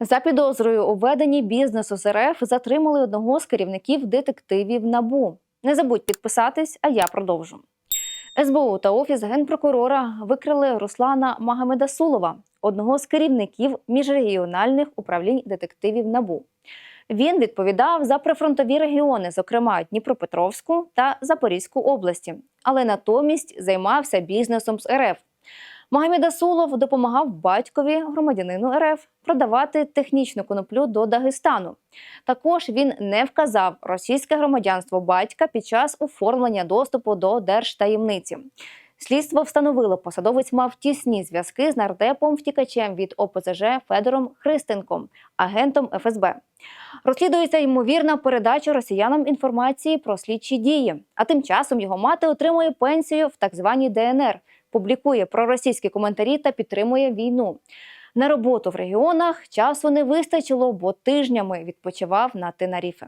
За підозрою у веденні бізнесу з РФ затримали одного з керівників детективів НАБУ. Не забудь підписатись, а я продовжу. СБУ та офіс генпрокурора викрили Руслана Магомедасулова, одного з керівників міжрегіональних управлінь детективів НАБУ. Він відповідав за прифронтові регіони, зокрема Дніпропетровську та Запорізьку області, але натомість займався бізнесом з РФ. Магомед Асулов допомагав батькові громадянину РФ продавати технічну коноплю до Дагестану. Також він не вказав російське громадянство батька під час оформлення доступу до держтаємниці. Слідство встановило, посадовець мав тісні зв'язки з нардепом втікачем від ОПЗЖ Федором Христенком, агентом ФСБ. Розслідується ймовірна передача росіянам інформації про слідчі дії. А тим часом його мати отримує пенсію в так званій ДНР, публікує проросійські коментарі та підтримує війну. На роботу в регіонах часу не вистачило, бо тижнями відпочивав на Тенаріфе.